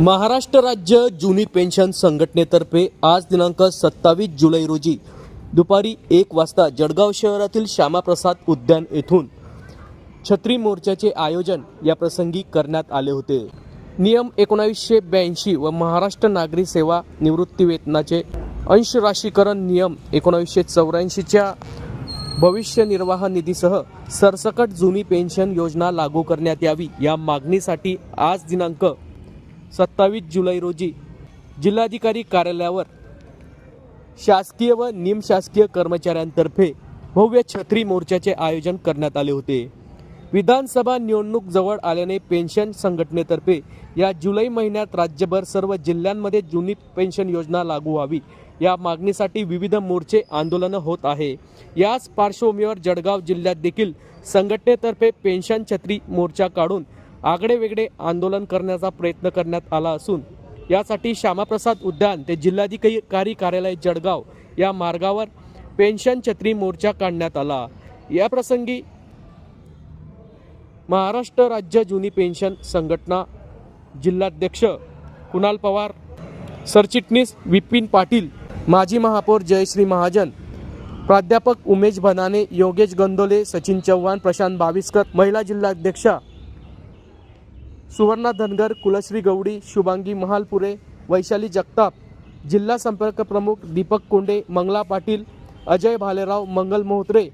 महाराष्ट्र राज्य जुनी पेन्शन संघटनेतर्फे आज दिनांक सत्तावीस जुलै रोजी दुपारी एक वाजता जळगाव शहरातील श्यामाप्रसाद उद्यान येथून छत्री मोर्चाचे आयोजन या प्रसंगी करण्यात आले होते. नियम एकोणावीसशे ब्याऐंशी व महाराष्ट्र नागरी सेवा निवृत्तीवेतनाचे अंशराशीकरण अंश राशीकरण नियम एकोणावीसशे चौऱ्याऐंशीच्या भविष्य निर्वाह निधीसह सरसकट जुनी पेन्शन योजना लागू करण्यात यावी या मागणीसाठी आज दिनांक सत्तावीस जुलै रोजी जिल्हाधिकारी कार्यालयावर शासकीय व निमशासकीय कर्मचाऱ्यांतर्फे भव्य छत्री मोर्चाचे आयोजन करण्यात आले होते. विधानसभा निवडणूक जवळ आल्याने पेन्शन संघटनेतर्फे या जुलै महिन्यात राज्यभर सर्व जिल्ह्यांमध्ये जुनी पेन्शन योजना लागू व्हावी या मागणीसाठी विविध मोर्चे आंदोलनं होत आहे. याच पार्श्वभूमीवर जळगाव जिल्ह्यात देखील संघटनेतर्फे पेन्शन छत्री मोर्चा काढून आगडेवेगळे आंदोलन करण्याचा प्रयत्न करण्यात आला असून यासाठी श्यामाप्रसाद उद्यान ते जिल्हाधिकारी कार्यालय जळगाव या मार्गावर पेन्शन छत्री मोर्चा काढण्यात आला. या प्रसंगी महाराष्ट्र राज्य जुनी पेन्शन संघटना जिल्हाध्यक्ष कुणाल पवार सरचिटणीस विपिन पाटील माजी महापौर जयश्री महाजन प्राध्यापक उमेश भनाने योगेश गंदोले सचिन चव्हाण प्रशांत बाविस्कर महिला जिल्हाध्यक्षा सुवर्णा धनगर कुलश्री गवडी शुभांगी महालपुरे वैशाली जगताप जिल्हा संपर्क प्रमुख दीपक कोंडे मंगला पाटील अजय भालेराव मंगल मोहत्रे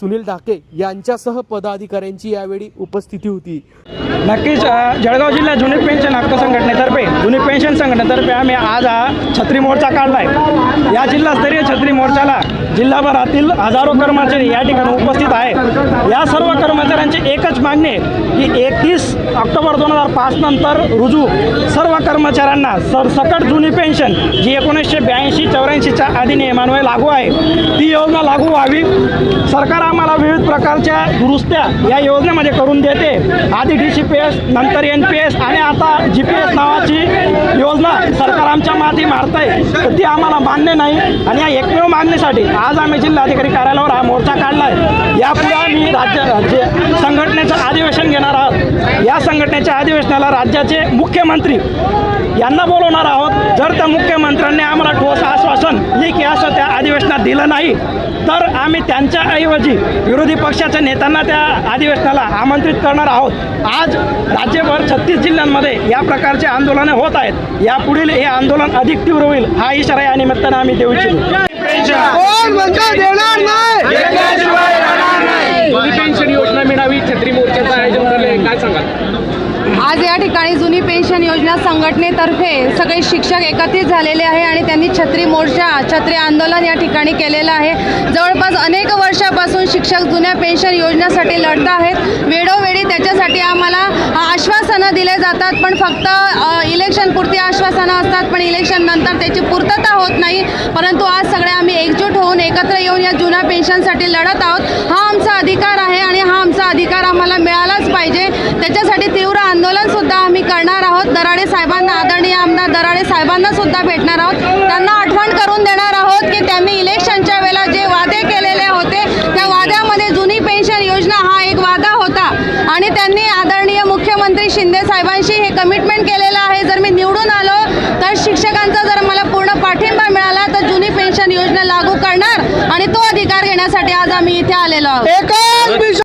सुनील ढाके यांच्यासह पदाधिकाऱ्यांची यावेळी उपस्थिती होती. नक्कीच जळगाव जिल्हा जुनी पेन्शन हक्क संघटनेतर्फे जुनी पेन्शन संघटनेतर्फे आम्ही आज हा छत्री मोर्चा काढला आहे या जिल्हास्तरीय छत्री मोर्चाला जिल्हाभरातील हजारो कर्मचारी या ठिकाणी उपस्थित आहेत या सर्व कर्मचाऱ्यांची एकच मागणी आहे की एकतीस ऑक्टोबर दोन हजार पाच नंतर रुजू. सर्व कर्मचाऱ्यांना सरसकट जुनी पेन्शन जी एकोणीसशे ब्याऐंशी चौऱ्याऐंशीच्या अधिनियमान्वये लागू आहे ती योजना लागू व्हावी. सरकार आम्हाला विविध प्रकारच्या दुरुस्त्या या योजनेमध्ये करून देते. आधी डी सी पी एस नंतर एन पी एस आणि आता जी पी एस नावाची योजना सरकार आमच्या माती मारत आहे तर ती आम्हाला मान्य नाही आणि या एकमेव मागणीसाठी आज आम्ही जिल्हाधिकारी कार्यालयावर हा मोर्चा काढला आहे यापुढे आम्ही राज्य राज्य संघटनेचं अधिवेशन घेणार आहोत. या संघटनेच्या अधिवेशनाला राज्याचे मुख्यमंत्री यांना बोलवणार आहोत. जर त्या मुख्यमंत्र्यांनी आम्हाला ठोस आश्वासन लेखी असं त्या अधिवेशनात दिलं नाही तर आम्ही त्यांच्या ऐवजी विरोधी पक्षाच्या नेत्यांना त्या अधिवेशनाला आमंत्रित करणार आहोत. आज राज्यभर छत्तीस जिल्ह्यांमध्ये या प्रकारचे आंदोलने होत आहेत. यापुढील हे आंदोलन अधिक तीव्र होईल हा इशारा या निमित्तानं आम्ही देऊ इच्छितो. कोण म्हणतो देणार नाही? पेन्शन योजना मिळावी छत्री मोर्चाचं आयोजन केलंय काय सांगाल? आज या ठिकाणी जुनी पेन्शन योजना संघटनेतर्फे सगळे शिक्षक एकत्रित झालेले आहे आणि त्यांनी छत्री मोर्चा छत्री आंदोलन या ठिकाणी केलेलं आहे. जवळपास अनेक वर्षापासून शिक्षक जुन्या पेन्शन योजनेसाठी लढत आहेत. वेळोवेळी त्याच्यासाठी आम्हाला आश्वासनं दिले जातात पण फक्त इलेक्शनपुरती आश्वासनं असतात पण इलेक्शन नंतर त्याची पूर्तता होत नाही. परंतु आज सगळे आम्ही एकजूट होऊन एकत्र येऊन या जुन्या पेन्शनसाठी लढत आहोत. हा आमचा अधिकार आहे आणि हा आमचा अधिकार आम्हाला मिळालाच पाहिजे. त्याच्यासाठी तीव्र आंदोलनसुद्धा आम्ही करणार आहोत. दराडे साहेबांना आदरणीय आमदार दराडे साहेबांना सुद्धा भेटणार आहोत. त्यांना आठवण करून देणार आहोत की त्यांनी इलेक्शनच्या वेळेला जे वादे केलेले होते त्या वाद्यामध्ये जुनी पेन्शन योजना हा एक वादा होता. आणि त्यांनी आदरणीय मुख्यमंत्री शिंदे साहेबांशी हे कमिटमेंट केलेलं आहे. जर मी निवडून आलो तर शिक्षकांचा जर मला पूर्ण पाठिंबा मिळाला तर जुनी पेन्शन योजना लागू करणार घेण्यासाठी आज आम्ही इथे आलेलो आहोत.